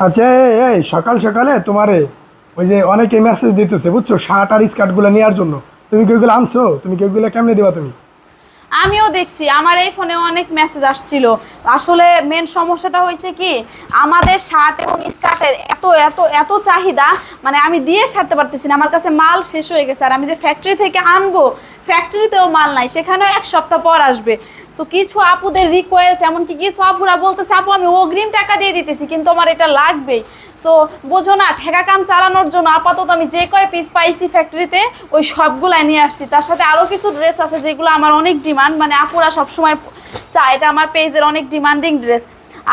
আচ্ছা এই, সকাল সকালে তোমারে ওই যে অনেকে মেসেজ দিতেছে বুঝছ? শার্ট আর স্কার্টগুলো নেওয়ার জন্য। তুমি কি আনছো? তুমি কি কেমনে দিবা তুমি? আমিও দেখছি, আমার এই ফোনে অনেক মেসেজ আসছিল। আসলে মেন সমস্যাটা হয়েছে কি, আমাদের শার্ট এবং স্কার্টের এত এত এত চাহিদা মানে আমি দিয়ে সারতে পারতেছি না, আমার কাছে মাল শেষ হয়ে গেছে, আর আমি যে ফ্যাক্টরি থেকে আনব ফ্যাক্টরিতেও মাল নাই, সেখানেও এক সপ্তাহ পর আসবে। সো কিছু আপুদের রিকোয়েস্ট এমনকি কিছু আপুরা বলতেছে, আপু, আমি অগ্রিম টাকা দিয়ে দিতেছি, কিন্তু আমার এটা লাগবেই। সো বোঝো না ঠেকা কাম চালানোর জন্য আপাতত আমি যে কয় পিস পাইছি ফ্যাক্টরিতে ওই সবগুলাই নিয়ে আসছি। তার সাথে আরও কিছু ড্রেস আছে যেগুলো আমার অনেক ডিমান্ড মানে আপুরা সবসময় চায়। এটা আমার পেজের অনেক ডিমান্ডিং ড্রেস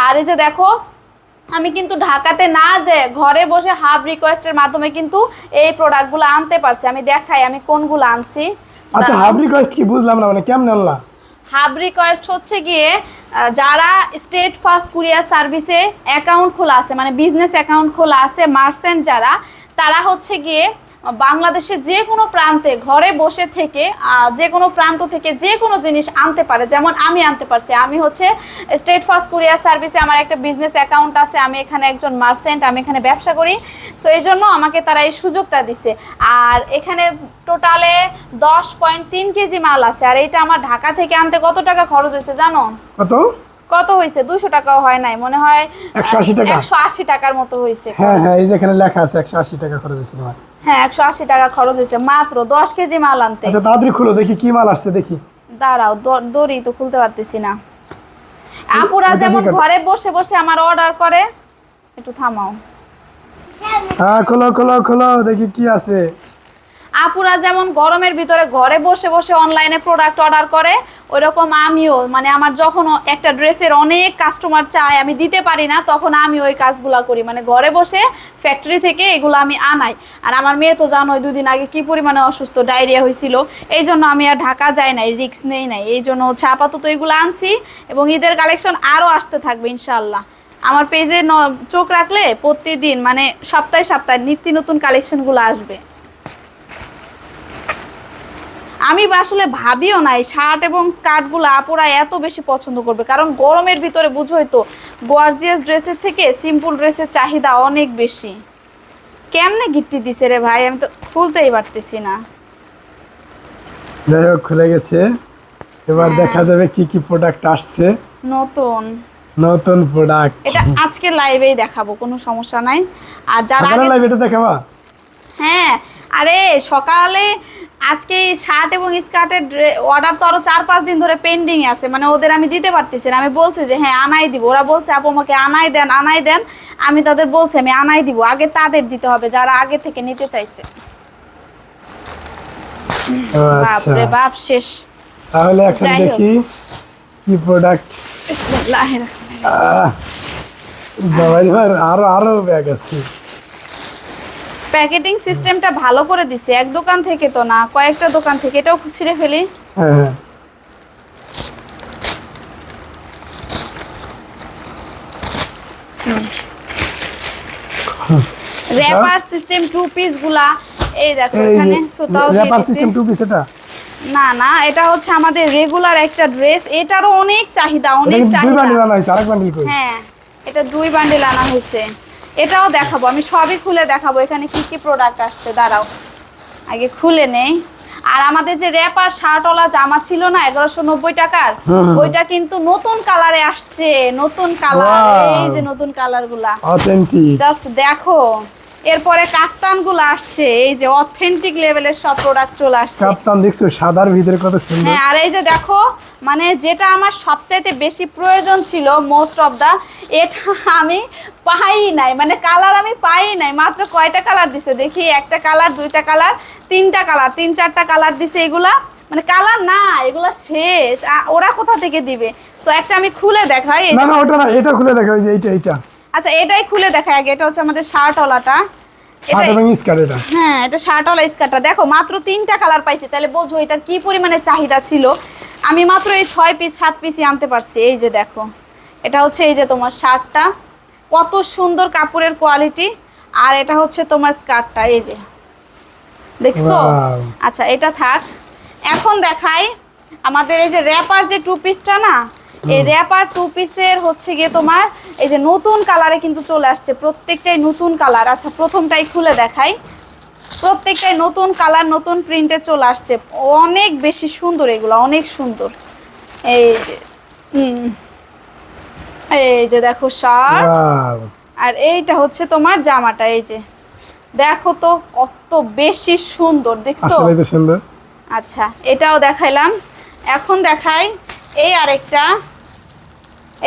আর এই যে দেখো আমি কিন্তু ঢাকাতে না যে ঘরে বসে হাফ রিকোয়েস্টের মাধ্যমে কিন্তু এই প্রোডাক্টগুলো আনতে পারছি। আমি দেখাই আমি কোনগুলো আনছি। আচ্ছা হাফ রিকোয়েস্ট কি বুঝলাম না মানে কেমন আনলা? হাব রিকোয়েস্ট হচ্ছে গিয়ে যারা স্টেট ফার্স্ট কুরিয়ার সার্ভিসে অ্যাকাউন্ট খোলা আছে মানে বিজনেস অ্যাকাউন্ট খোলা আছে মার্সেন্ট যারা, তারা হচ্ছে গিয়ে বাংলাদেশের যে কোনো প্রান্তে ঘরে বসে থেকে যে কোনো প্রান্ত থেকে যে কোনো জিনিস আনতে পারে, যেমন আমি আনতে পারছি। আমি হচ্ছে স্টেট ফার্স্ট কুরিয়ার সার্ভিসে আমার একটা বিজনেস অ্যাকাউন্ট আছে, আমি এখানে একজন মার্চেন্ট আমি এখানে ব্যবসা করি। সো এই জন্য আমাকে তারা এই সুযোগটা দিছে। আর এখানে টোটালে দশ পয়েন্ট তিন কেজি মাল আছে। আর এটা আমার ঢাকা থেকে আনতে কত টাকা খরচ হয়েছে জানো? কত? কত হয়েছে? দুশো টাকাও হয় নাই। মনে হয় 180 টাকা? একশো আশি টাকার মতো হয়েছে হ্যাঁ হ্যাঁ এই যে এখানে লেখা আছে একশো আশি টাকা খরচ হয়েছে তোমার। হ্যাঁ একশো আশি টাকা খরচ হয়েছে। মাত্র দশ কেজি মাল আনতে। আচ্ছা তাড়াতাড়ি খুলো দেখি কি মাল আসছে দেখি। দাঁড়াও দড়ি তো খুলতে পারতেছি না। আপুরা যেমন ঘরে বসে বসে আমার অর্ডার করে একটু থামাও। হ্যাঁ খোলো খোলো খোলো দেখি কি আছে। আপুরা যেমন গরমের ভিতরে ঘরে বসে বসে অনলাইনে প্রোডাক্ট অর্ডার করে ওইরকম আমিও মানে আমার যখন একটা ড্রেসের অনেক কাস্টমার চায়, আমি দিতে পারি না, তখন আমি ওই কাজগুলো করি। মানে ঘরে বসে ফ্যাক্টরি থেকে এগুলো আমি আনাই। আর আমার মেয়ে তো জানোই দুদিন আগে কি পরিমাণে অসুস্থ, ডায়রিয়া হয়েছিল। এই জন্য আমি আর ঢাকা যাই নাই রিক্স নেই নাই। এই জন্য হচ্ছে আপাতত এগুলো আনছি এবং ঈদের কালেকশন আরও আসতে থাকবে ইনশাল্লাহ আমার পেজে চোখ রাখলে প্রতিদিন মানে সপ্তাহে সপ্তাহে নিত্য নতুন কালেকশনগুলো আসবে। আমি আসলে ভাবিও নাই শার্ট এবং স্কার্টগুলো আপুরা এত বেশি পছন্দ করবে। কারণ গরমের ভিতরে বুঝোই তো গর্জিয়াস ড্রেসের থেকে সিম্পল ড্রেসের চাহিদা অনেক বেশি। কেমনে গিফটি দিছে রে ভাই? আমি তো খুলতেই পারতেছি না। যাই হোক খুলে গেছে। এবার দেখা যাবে কি কি প্রোডাক্ট আসছে। নতুন। নতুন প্রোডাক্ট এটা আজকে লাইভেই দেখাবো কোনো সমস্যা নাই। আর যারা লাইভ এটা দেখাবা? হ্যাঁ আরে সকালে আজকে এই শার্ট এবং স্কার্টের অর্ডার তো আরও চার পাঁচ দিন ধরে পেন্ডিং আছে। মানে ওদের আমি দিতে পারতেছি না। আমি বলছি যে হ্যাঁ আনাই দিব। ওরা বলছে আপু আমাকে আনাই দেন আনাই দেন। আমি তাদের বলছি আমি আনাই দিব। আগে তাদের দিতে হবে যারা আগে থেকে নিতে চাইছে। বাপরে বাপ আচ্ছা। রে বাপ শেষ। তাহলে এখন দেখি কি প্রোডাক্ট বিসমিল্লাহির রহমানির ভাই আরও আরও ব্যাগ আছে। প্যাকেটিং সিস্টেমটা ভালো করে দিছে। এক দোকান থেকে তো না কয়েকটা দোকান থেকে। এটাও ছিঁড়ে ফেলি। হ্যাঁ র্যাপার সিস্টেম টু পিসগুলা। এই দেখো এখানে সুতাও র্যাপার সিস্টেম টু পিস এটা? না না এটা হচ্ছে আমাদের রেগুলার একটা ড্রেস এটারও অনেক চাহিদা অনেক কিন্তু দুই চাহিদা। বান্ডিল আনা হয়েছে আরেক বান্ডিল কই হ্যাঁ এটা দুই বান্ডিল আনা হয়েছে। এটাও দেখাবো আমি সবই খুলে দেখাবো এখানে কি কি প্রোডাক্ট আসছে দাঁড়াও। আগে খুলে নেই। আর আমাদের যে র্যাপার শার্টওয়ালা জামা ছিল না এগারোশো নব্বই টাকার হুম, হুম। ওইটা কিন্তু নতুন কালারে আসছে নতুন কালার এই যে নতুন কালারগুলা। জাস্ট দেখো। এরপরে কাফতানগুলো আসছে এই যে অথেন্টিক লেভেলের সব প্রোডাক্ট চলে আসছে। কাপ্তান দেখছ সাদার ভিতরে কত সুন্দর। হ্যাঁ আর এই যে দেখো মানে যেটা আমার সবচাইতে বেশি প্রয়োজন ছিল মোস্ট অফ দা এটা আমি পাই নাই মানে কালার আমি পাই নাই মাত্র কয়টা কালার দিছে দেখি একটা কালার দুইটা কালার তিনটা কালার তিন চারটা কালার দিছে এগুলা মানে কালার না এগুলা শেষ ওরা কোথা থেকে দিবে? তো একটা আমি খুলে দেখাই না না ওটা না এটা খুলে দেখা ওই যে এইটা এইটা। আচ্ছা এটাই খুলে দেখা আগে। এটা হচ্ছে আমাদের এটা এটা। হ্যাঁ এটা স্কার্টটা দেখো মাত্র তিনটা কালার পাইছি। তাহলে বোঝো এটার কি পরিমাণে চাহিদা ছিল? আমি মাত্র এই ছয় পিস সাত পিসই আনতে পারছি। এই যে দেখো এটা হচ্ছে এই যে তোমার শার্টটা। কত সুন্দর কাপড়ের কোয়ালিটি। আর এটা হচ্ছে তোমার স্কার্টটা এই যে। দেখছ? আচ্ছা এটা থাক। এখন দেখাই আমাদের এই যে র্যাপার যে টু পিসটা না এই র্যাপার টু পিসের হচ্ছে গিয়ে তোমার এই যে নতুন কালারে কিন্তু চলে আসছে প্রত্যেকটাই নতুন কালার আচ্ছা প্রথমটাই খুলে দেখাই। প্রত্যেকটাই নতুন কালার নতুন প্রিন্টে চলে আসছে। অনেক বেশি সুন্দর এগুলো অনেক সুন্দর। এই যে এই যে দেখো শার্ট আর এইটা হচ্ছে তোমার জামাটা এই যে। দেখো তো কত বেশি সুন্দর দেখছ? সুন্দর। আচ্ছা এটাও দেখাইলাম। এখন দেখাই এই আরেকটা।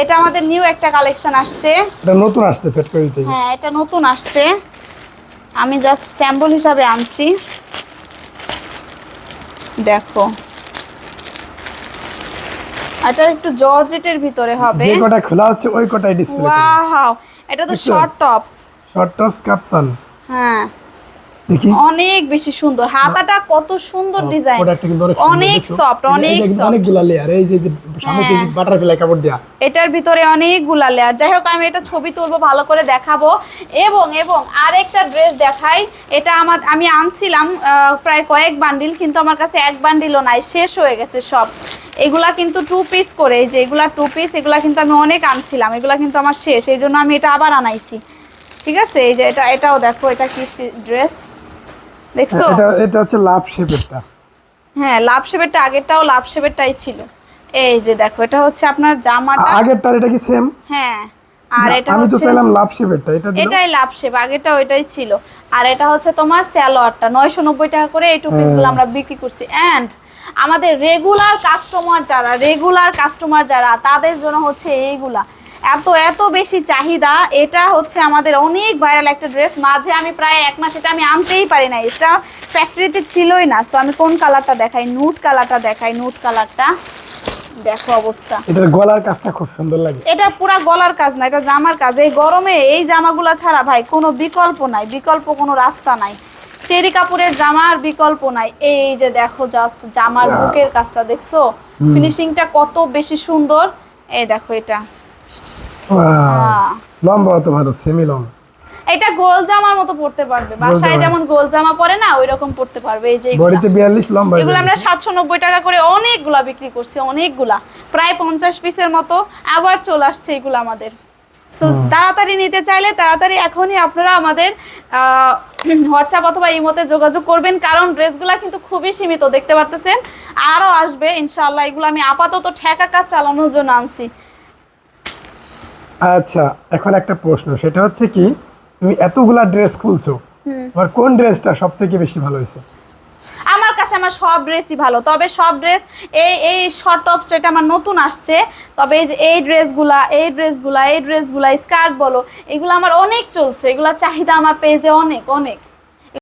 এটা আমাদের নিউ একটা কালেকশন আসছে। এটা নতুন আসছে করে দিতে হ্যাঁ এটা নতুন আসছে। আমি জাস্ট স্যাম্পল হিসাবে আনছি। দেখো। এটা একটু জর্জেটের ভিতরে হবে। যে কটা খোলা হচ্ছে ওই কটাই ডিসপ্লে ওয়াও! এটা তো short tops short tops kaftan. হ্যাঁ। অনেক বেশি সুন্দর। হাতাটা কত সুন্দর ডিজাইন কিন্তু অনেক সফট অনেক অনেকগুলা লেয়ার এই যে সামনে হ্যাঁ। বাটারফ্লাই কাপড় দেয়া। এটার ভিতরে অনেকগুলা লেয়ার যাই হোক আমি এটা ছবি তুলবো ভালো করে দেখাবো। এবং এবং আরেকটা ড্রেস দেখাই। এটা আমার আমি আনছিলাম প্রায় কয়েক বান্ডিল কিন্তু আমার কাছে এক বান্ডিলও নাই। শেষ হয়ে গেছে সব। এগুলা কিন্তু টু পিস করে। যে এগুলা টু পিস এগুলা কিন্তু আমি অনেক আনছিলাম। এগুলা কিন্তু আমার শেষ। এই জন্য আমি এটা আবার আনাইছি। ঠিক আছে? এই যে এটা এটাও দেখো এটা কি ড্রেস দেখছ? এটা এটা হচ্ছে লাভ শেপেরটা। হ্যাঁ লাভ শেপেরটা আগেরটাও লাভ শেপেরটাই ছিল। এই যে দেখো এটা হচ্ছে আপনার জামাটা। আগেরটার এটা কি সেম হ্যাঁ আর এটা আমি তো হচ্ছে চাইলাম লাভ শেপেরটা এটা এটাই লাভ শেপ আগেটা ওইটাই ছিল। আর এটা হচ্ছে তোমার নয়শো নব্বই টাকা করে এই টু পিসগুলো আমরা বিক্রি করছি। অ্যান্ড আমাদের রেগুলার কাস্টমার যারা রেগুলার কাস্টমার যারা তাদের জন্য হচ্ছে এইগুলা। এত এত বেশি চাহিদা এটা হচ্ছে আমাদের অনেক ভাইরাল একটা ড্রেস মাঝে আমি প্রায় এক মাস এটা আমি আনতেই পারি না এটা ফ্যাক্টরিতে ছিলই না সো আমি কোন কালারটা দেখাই? নুট কালারটা দেখাই নুট কালারটা দেখো অবস্থা। এটার গলার কাজটা খুব সুন্দর লাগে। এটা পুরা গলার কাজ না এটা জামার কাজ। এই গরমে এই জামাগুলো ছাড়া ভাই কোনো বিকল্প নাই বিকল্প কোনো রাস্তা নাই। চেরি জামার বিকল্প নাই। এই যে দেখো জাস্ট জামার বুকের কাজটা দেখছ? ফিনিশিংটা কত বেশি সুন্দর। এই দেখো এটা। লম্বা অত ভালো সেমি লং এটা গোল জামার মতো পড়তে পারবে। বাসায় যেমন গোল জামা পরে না ওই রকম পড়তে পারবে। এই যে বডিতে বিয়াল্লিশ লম্বা এগুলো আমরা সাতশো নব্বই টাকা করে অনেকগুলা বিক্রি করছি অনেকগুলা। প্রায় পঞ্চাশ পিসের মতো আবার চলে আসছে এগুলো আমাদের। সো তাড়াতাড়ি নিতে চাইলে তাড়াতাড়ি এখনই আপনারা আমাদের হোয়াটসঅ্যাপ অথবা ইমোতে যোগাযোগ করবেন কারণ ড্রেসগুলা কিন্তু খুবই সীমিত দেখতে পারতেছেন? আরও আসবে ইনশাআল্লাহ এগুলো আমি আপাতত ঠেকা কাজ চালানোর জন্য আনছি। আচ্ছা এখন একটা প্রশ্ন। সেটা হচ্ছে কি তুমি এতগুলা ড্রেস খুলছো তোমার কোন ড্রেসটা সব থেকে বেশি ভালো হয়েছে? আমার কাছে আমার সব ড্রেসই ভালো তবে সব ড্রেস এই এই শর্ট টপ এটা আমার নতুন আসছে তবে এই যে এই ড্রেসগুলা এই ড্রেসগুলা এই ড্রেসগুলা স্কার্ট বলো এগুলো আমার অনেক চলছে এগুলা চাহিদা আমার পেজে অনেক অনেক।